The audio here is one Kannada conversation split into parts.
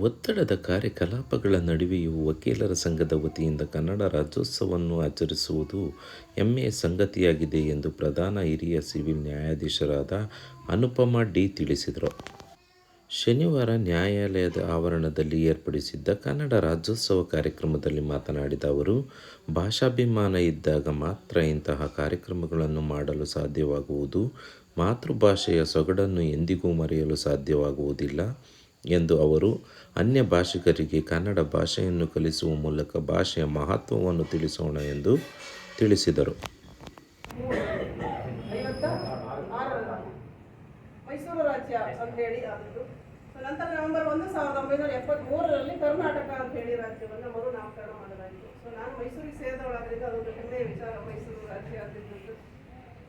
ಒತ್ತಡದ ಕಾರ್ಯಕಲಾಪಗಳ ನಡುವೆಯೂ ವಕೀಲರ ಸಂಘದ ವತಿಯಿಂದ ಕನ್ನಡ ರಾಜ್ಯೋತ್ಸವವನ್ನು ಆಚರಿಸುವುದು ಹೆಮ್ಮೆಯ ಸಂಗತಿಯಾಗಿದೆ ಎಂದು ಪ್ರಧಾನ ಹಿರಿಯ ಸಿವಿಲ್ ನ್ಯಾಯಾಧೀಶರಾದ ಅನುಪಮ ಡಿ ತಿಳಿಸಿದರು. ಶನಿವಾರ ನ್ಯಾಯಾಲಯದ ಆವರಣದಲ್ಲಿ ಏರ್ಪಡಿಸಿದ್ದ ಕನ್ನಡ ರಾಜ್ಯೋತ್ಸವ ಕಾರ್ಯಕ್ರಮದಲ್ಲಿ ಮಾತನಾಡಿದ ಅವರು, ಭಾಷಾಭಿಮಾನ ಇದ್ದಾಗ ಮಾತ್ರ ಇಂತಹ ಕಾರ್ಯಕ್ರಮಗಳನ್ನು ಮಾಡಲು ಸಾಧ್ಯವಾಗುವುದು. ಮಾತೃಭಾಷೆಯ ಸೊಗಡನ್ನು ಎಂದಿಗೂ ಮರೆಯಲು ಸಾಧ್ಯವಾಗುವುದಿಲ್ಲ. ಎಂದು ಅವರು, ಅನ್ಯ ಭಾಷಿಕರಿಗೆ ಕನ್ನಡ ಭಾಷೆಯನ್ನು ಕಲಿಸುವ ಮೂಲಕ ಭಾಷೆಯ ಮಹತ್ವವನ್ನು ತಿಳಿಸೋಣ ಎಂದು ತಿಳಿಸಿದರು. ಮೈಸೂರು ರಾಜ್ಯ ಅಂತ ಹೇಳಿ ಆದದ್ದು. ನಂತರ ನವೆಂಬರ್ ಒಂದು ಸಾವಿರದ ಒಂಬೈನೂರ ಎಪ್ಪತ್ತ್ಮೂರರಲ್ಲಿ ಕರ್ನಾಟಕ ಅಂತ ಹೇಳಿ ರಾಜ್ಯವನ್ನು ಮರು ನಾಮಕರಣ ಮಾಡಲಾಯಿತು. ಸೊ ನಾನು ಮೈಸೂರಿಗೆ ಸೇರಿದವಳಾದ್ರಿಂದ ಅದೊಂದು ಹೆಮ್ಮೆಯ ವಿಚಾರ ಮೈಸೂರು ರಾಜ್ಯ ಆಗಿದ್ದು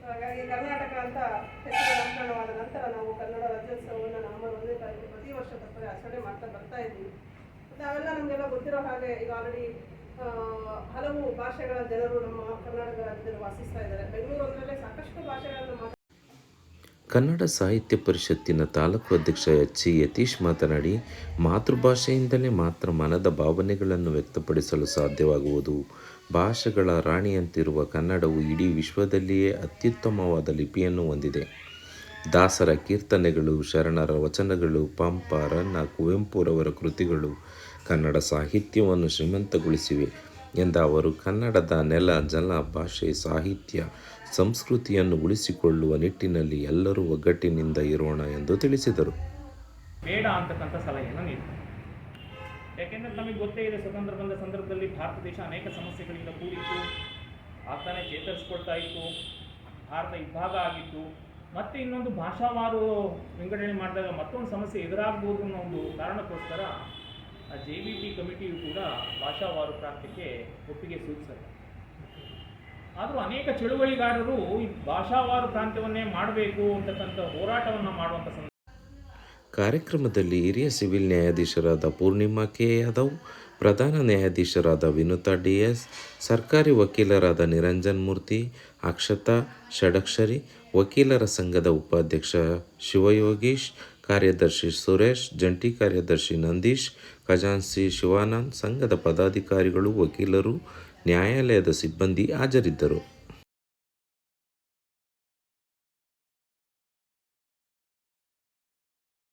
ಹಾಗಾಗಿ ಕರ್ನಾಟಕ ಅಂತ ಹೆಸರು ನಾಮಕರಣವಾದ ನಂತರ ನಾವು ಕನ್ನಡ ರಾಜ್ಯೋತ್ಸವವನ್ನು ನವೆಂಬರ್ ಒಂದನೇ ತಾರೀಕು ಪ್ರತಿ ವರ್ಷ ತಪ್ಪದೆ ಆಚರಣೆ ಮಾಡ್ತಾ ಬರ್ತಾ ಇದ್ದೀವಿ. ಮತ್ತು ಅವೆಲ್ಲ ನಮಗೆಲ್ಲ ಗೊತ್ತಿರೋ ಹಾಗೆ ಈಗ ಆಲ್ರೆಡಿ ಹಲವು ಭಾಷೆಗಳ ಜನರು ನಮ್ಮ ಕರ್ನಾಟಕ ರಾಜ್ಯದಲ್ಲಿ ವಾಸಿಸ್ತಾ ಇದ್ದಾರೆ. ಬೆಂಗಳೂರು ಅಂದ್ರಲ್ಲೇ ಸಾಕಷ್ಟು ಭಾಷೆಗಳನ್ನು ಮಾತಾಡ್ತಾರೆ ಕನ್ನಡ ಸಾಹಿತ್ಯ ಪರಿಷತ್ತಿನ ತಾಲೂಕು ಅಧ್ಯಕ್ಷ ಎಚ್ ಸಿ ಯತೀಶ್ ಮಾತನಾಡಿ, ಮಾತೃಭಾಷೆಯಿಂದಲೇ ಮಾತ್ರ ಮನದ ಭಾವನೆಗಳನ್ನು ವ್ಯಕ್ತಪಡಿಸಲು ಸಾಧ್ಯವಾಗುವುದು. ಭಾಷೆಗಳ ರಾಣಿಯಂತಿರುವ ಕನ್ನಡವು ಇಡೀ ವಿಶ್ವದಲ್ಲಿಯೇ ಅತ್ಯುತ್ತಮವಾದ ಲಿಪಿಯನ್ನು ಹೊಂದಿದೆ. ದಾಸರ ಕೀರ್ತನೆಗಳು, ಶರಣರ ವಚನಗಳು ಪಂಪ ರನ್ನ ಕುವೆಂಪುರವರ ಕೃತಿಗಳು, ಕನ್ನಡ ಸಾಹಿತ್ಯವನ್ನು ಶ್ರೀಮಂತಗೊಳಿಸಿವೆ ಎಂದ ಅವರು, ಕನ್ನಡದ ನೆಲ, ಜಲ, ಭಾಷೆ, ಸಾಹಿತ್ಯ, ಸಂಸ್ಕೃತಿಯನ್ನು ಉಳಿಸಿಕೊಳ್ಳುವ ನಿಟ್ಟಿನಲ್ಲಿ ಎಲ್ಲರೂ ಒಗ್ಗಟ್ಟಿನಿಂದ ಇರೋಣ ಎಂದು ತಿಳಿಸಿದರು. ಬೇಡ ಅಂತಕ್ಕಂಥ ಸಲಹೆಯನ್ನು ನೀಡಿದರು. ಯಾಕೆಂದರೆ ನಮಗೆ ಗೊತ್ತೇ ಇದೆ, ಸ್ವತಂತ್ರ ಬಂದ ಸಂದರ್ಭದಲ್ಲಿ ಭಾರತ ದೇಶ ಅನೇಕ ಸಮಸ್ಯೆಗಳಿಂದ ಕೂಡಿತ್ತು. ಆಗ್ತಾನೆ ಚೇತರಿಸ್ಕೊಳ್ತಾ ಇತ್ತು. ಭಾರತ ಇಬ್ಬಾಗ ಆಗಿತ್ತು. ಮತ್ತೆ ಇನ್ನೊಂದು ಭಾಷಾವಾರು ವಿಂಗಡಣೆ ಮಾಡಿದಾಗ ಮತ್ತೊಂದು ಸಮಸ್ಯೆ ಎದುರಾಗ್ಬೋದು ಅನ್ನೋ ಒಂದು ಕಾರಣಕ್ಕೋಸ್ಕರ ಜೆ ಬಿ ಟಿ ಕಮಿಟಿಯು ಕೂಡ ಭಾಷಾವಾರು ಪ್ರಾಂತ್ಯಕ್ಕೆ ಒಪ್ಪಿಗೆ ಸೂಚಿಸುತ್ತೆ ಆದರೂ ಅನೇಕ ಚಳುವಳಿಗಾರರು ಈ ಭಾಷಾವಾರು ಪ್ರಾಂತ್ಯವನ್ನೇ ಮಾಡಬೇಕು ಅಂತಕ್ಕಂಥ ಹೋರಾಟವನ್ನು ಮಾಡುವಂಥ ಸಂದರ್ಭ ಕಾರ್ಯಕ್ರಮದಲ್ಲಿ ಹಿರಿಯ ಸಿವಿಲ್ ನ್ಯಾಯಾಧೀಶರಾದ ಪೂರ್ಣಿಮಾ ಕೆ ಯಾದವ್, ಪ್ರಧಾನ ನ್ಯಾಯಾಧೀಶರಾದ ವಿನುತಾ ಡಿ ಎಸ್, ಸರ್ಕಾರಿ ವಕೀಲರಾದ ನಿರಂಜನ್ ಮೂರ್ತಿ, ಅಕ್ಷತಾ ಷಡಕ್ಷರಿ ವಕೀಲರ ಸಂಘದ ಉಪಾಧ್ಯಕ್ಷ ಶಿವಯೋಗೀಶ್, ಕಾರ್ಯದರ್ಶಿ ಸುರೇಶ್, ಜಂಟಿ ಕಾರ್ಯದರ್ಶಿ ನಂದೀಶ್ ಖಜಾನ್ಸಿ ಶಿವಾನಂದ್, ಸಂಘದ ಪದಾಧಿಕಾರಿಗಳು, ವಕೀಲರು, ನ್ಯಾಯಾಲಯದ ಸಿಬ್ಬಂದಿ ಹಾಜರಿದ್ದರು.